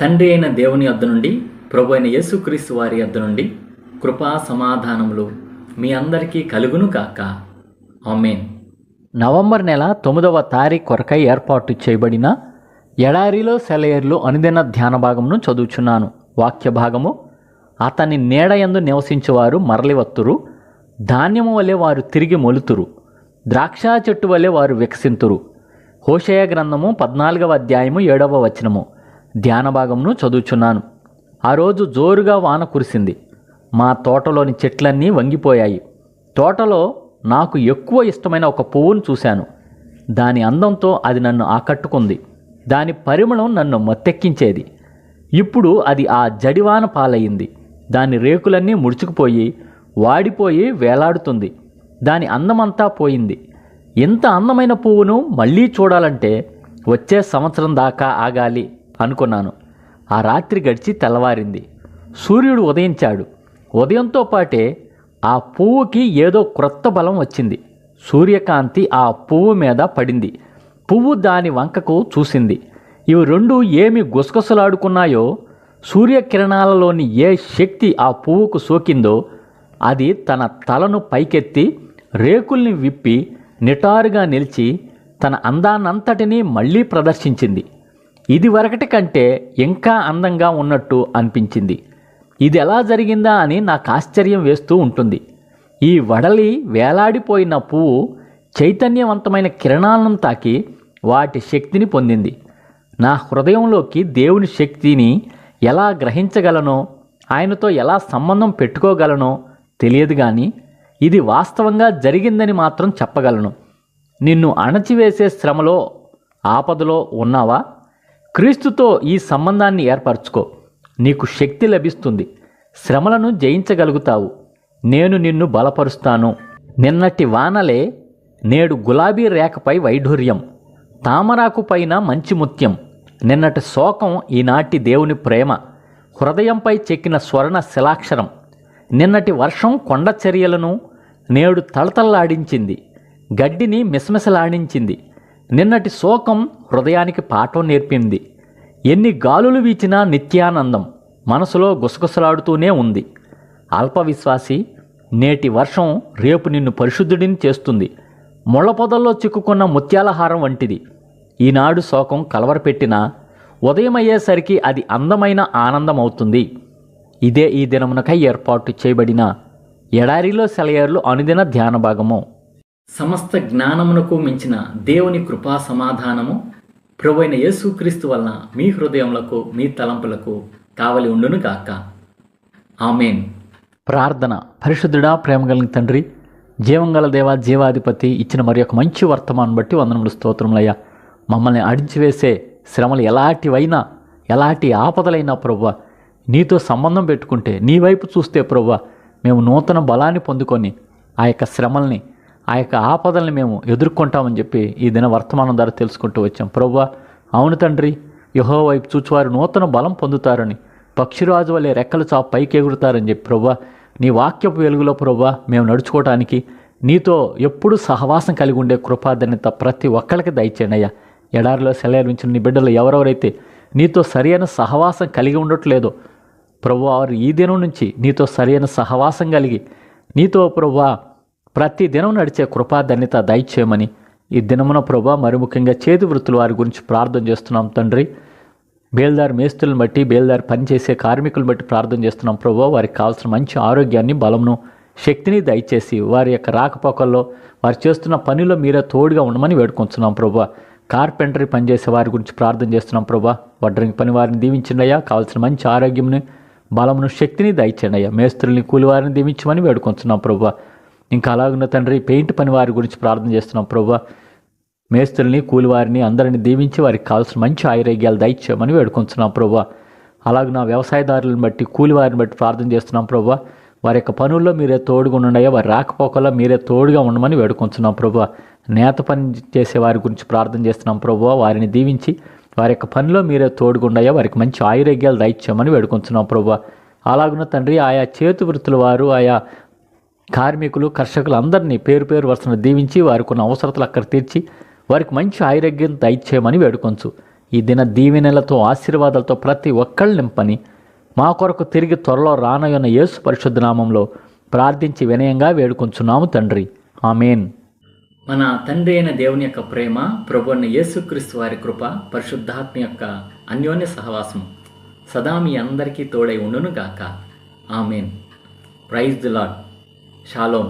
తండ్రి అయిన దేవుని వద్ద నుండి ప్రభు అయిన యేసుక్రీస్తు వారి వద్ద నుండి కృపా సమాధానములు మీ అందరికీ కలుగును కాక ఆమెన్. నవంబర్ నెల తొమ్మిదవ తారీఖు కొరకై ఏర్పాటు చేయబడిన ఎడారిలో సెలయర్లు అనుదిన ధ్యాన భాగమును చదువుచున్నాను. వాక్య భాగము అతని నీడయందు నివసించేవారు మరలివత్తురు ధాన్యము వలె వారు తిరిగి మొలుతురు ద్రాక్ష చెట్టు వలె వారు వికసింతురు. హోషయ గ్రంథము పద్నాలుగవ అధ్యాయము ఏడవ వచనము. ధ్యాన భాగంను చదువుచున్నాను. ఆ రోజు జోరుగా వాన కురిసింది. మా తోటలోని చెట్లన్నీ వంగిపోయాయి. తోటలో నాకు ఎక్కువ ఇష్టమైన ఒక పువ్వును చూశాను. దాని అందంతో అది నన్ను ఆకట్టుకుంది. దాని పరిమళం నన్ను మత్తెక్కించేది. ఇప్పుడు అది ఆ జడివాన పాలయ్యింది. దాని రేకులన్నీ ముడుచుకుపోయి వాడిపోయి వేలాడుతుంది. దాని అందమంతా పోయింది. ఇంత అందమైన పువ్వును మళ్ళీ చూడాలంటే వచ్చే సంవత్సరం దాకా ఆగాలి. అనుకున్నాను. ఆ రాత్రి గడిచి తెల్లవారింది. సూర్యుడు ఉదయించాడు. ఉదయంతో పాటే ఆ పువ్వుకి ఏదో క్రొత్త బలం వచ్చింది. సూర్యకాంతి ఆ పువ్వు మీద పడింది. పువ్వు దాని వంకకు చూసింది. ఇవి రెండు ఏమి గుసగుసలాడుకున్నాయో సూర్యకిరణాలలోని ఏ శక్తి ఆ పువ్వుకు సోకిందో అది తన తలను పైకెత్తి రేకుల్ని విప్పి నిటారుగా నిలిచి తన అందాన్నంతటినీ మళ్ళీ ప్రదర్శించింది. ఇది వరకటి కంటే ఇంకా అందంగా ఉన్నట్టు అనిపించింది. ఇది ఎలా జరిగిందా అని నాకు ఆశ్చర్యం వేస్తూ ఉంటుంది. ఈ వడలి వేలాడిపోయిన పువ్వు చైతన్యవంతమైన కిరణాలను తాకి వాటి శక్తిని పొందింది. నా హృదయంలోకి దేవుని శక్తిని ఎలా గ్రహించగలనో ఆయనతో ఎలా సంబంధం పెట్టుకోగలనో తెలియదు కానీ ఇది వాస్తవంగా జరిగిందని మాత్రం చెప్పగలను. నిన్ను అణచివేసే శ్రమలో ఆపదలో ఉన్నావా? క్రీస్తుతో ఈ సంబంధాన్ని ఏర్పరచుకో. నీకు శక్తి లభిస్తుంది. శ్రమలను జయించగలుగుతావు. నేను నిన్ను బలపరుస్తాను. నిన్నటి వానలే నేడు గులాబీ రేఖపై వైఢూర్యం. తామరాకు పైన మంచి ముత్యం. నిన్నటి శోకం ఈనాటి దేవుని ప్రేమ. హృదయంపై చెక్కిన స్వర్ణ శిలాక్షరం. నిన్నటి వర్షం కొండ చర్యలను నేడు తళతళలాడించింది. గడ్డిని మిసమిసలాడించింది. నిన్నటి శోకం హృదయానికి పాఠం నేర్పింది. ఎన్ని గాలులు వీచినా నిత్యానందం. మనసులో గుసగుసలాడుతూనే ఉంది. అల్పవిశ్వాసి నేటి వర్షం రేపు నిన్ను పరిశుద్ధుడిని చేస్తుంది. ముళ్ళపొదల్లో చిక్కుకున్న ముత్యాలహారం వంటిది. ఈనాడు శోకం కలవరపెట్టినా ఉదయం అయ్యేసరికి అది అందమైన ఆనందం అవుతుంది ఇదే ఈ దినమునకై ఏర్పాటు చేయబడిన ఎడారిలో సెలయేర్లు అనుదిన ధ్యాన భాగము సమస్త జ్ఞానమునకు మించిన దేవుని కృపా సమాధానము ప్రభువైన యేసుక్రీస్తు వలన మీ హృదయములకు మీ తలంపులకు కావలి ఉండును గాక. ఆమెన్. ప్రార్థన పరిశుద్ధుడా ప్రేమగలిగిన తండ్రి జీవంగల దేవ జీవాధిపతి ఇచ్చిన మరి ఒక మంచి వర్తమానం బట్టి వందనములు స్తోత్రములయ్యా. మమ్మల్ని అడిచివేసే శ్రమలు ఎలాంటివైనా ఎలాంటి ఆపదలైనా ప్రభు నీతో సంబంధం పెట్టుకుంటే నీ వైపు చూస్తే ప్రభు మేము నూతన బలాన్ని పొందుకొని ఆ యొక్క శ్రమల్ని ఆ యొక్క ఆపదల్ని మేము ఎదుర్కొంటామని చెప్పి ఈ దిన వర్తమానం ద్వారా తెలుసుకుంటూ వచ్చాం. ప్రభు అవును తండ్రి యహో వైపు చూచువారు నూతన బలం పొందుతారని పక్షిరాజు వలె రెక్కలు చాపు పైకి ఎగురుతారని చెప్పి ప్రభా నీ వాక్యపు వెలుగులో ప్రభా మేము నడుచుకోవటానికి నీతో ఎప్పుడు సహవాసం కలిగి ఉండే కృపాధన్యత ప్రతి ఒక్కరికి దయచేయండి ఎడారిలో సెలవించిన నీ బిడ్డలు ఎవరెవరైతే నీతో సరైన సహవాసం కలిగి ఉండట్లేదో ప్రభు వారు ఈ దినం నుంచి నీతో సరైన సహవాసం కలిగి నీతో ప్రభు ప్రతి దినం నడిచే కృపాధన్యత దయచేయమని ఈ దినమున ప్రభా మరి ముఖ్యంగా చేతి వృత్తుల వారి గురించి ప్రార్థన చేస్తున్నాం తండ్రి. బేల్దారి మేస్తులను బట్టి బేల్దారి పనిచేసే కార్మికులను బట్టి ప్రార్థన చేస్తున్నాం ప్రభు. వారికి కావాల్సిన మంచి ఆరోగ్యాన్ని బలమును శక్తిని దయచేసి వారి యొక్క రాకపోకల్లో వారు చేస్తున్న పనిలో మీరే తోడుగా ఉండమని వేడుకుంటున్నాం ప్రభా. కార్పెంటరీ పనిచేసే వారి గురించి ప్రార్థన చేస్తున్నాం ప్రభా. వడ్రంగి పని వారిని దీవించండి కావాల్సిన మంచి ఆరోగ్యంని బలమును శక్తిని దయచేయండి అయ్యా. మేస్త్రుల్ని కూలివారిని దీవించమని వేడుకుంటున్నాం ప్రభా. ఇంకా అలాగున్న తండ్రి పెయింట్ పని వారి గురించి ప్రార్థన చేస్తున్నాం ప్రభు. మేస్త్రుల్ని కూలివారిని అందరిని దీవించి వారికి కావాల్సిన మంచి ఆయురేగ్యాలు దయచేయమని వేడుకొంచున్నాం ప్రభు. అలాగే నా వ్యవసాయదారులను బట్టి కూలివారిని బట్టి ప్రార్థన చేస్తున్నాం ప్రభు. వారి యొక్క పనుల్లో మీరే తోడుగా ఉండయా వారి రాకపోకల్లో మీరే తోడుగా ఉండమని వేడుకొంచున్నాం ప్రభు. నేత పని చేసే వారి గురించి ప్రార్థన చేస్తున్నాం ప్రభు. వారిని దీవించి వారి యొక్క పనిలో మీరే తోడుగుండయా వారికి మంచి ఆయురేగ్యాలు దయచేయమని వేడుకొంచున్నాం ప్రభు. అలాగున్న తండ్రి ఆయా చేతి వృత్తుల వారు ఆయా కార్మికులు కర్షకులు అందరినీ పేరు పేరు వరుసను దీవించి వారికి ఉన్న అవసరతలు అక్కడ తీర్చి వారికి మంచి ఆరోగ్యం దయచేయమని వేడుకొంచు. ఈ దిన దీవెనలతో ఆశీర్వాదాలతో ప్రతి ఒక్కళ్ళు నింపని మా కొరకు తిరిగి త్వరలో రానయ్యున్న యేసు పరిశుద్ధ నామంలో ప్రార్థించి వినయంగా వేడుకొంచున్నాము తండ్రి. ఆమెన్. మన తండ్రి అయిన దేవుని యొక్క ప్రేమ ప్రభు అయిన యేసుక్రీస్తు వారి కృప పరిశుద్ధాత్మ యొక్క అన్యోన్య సహవాసం సదా మీ అందరికీ తోడై ఉండును గాక amen. Praise the lord shalom.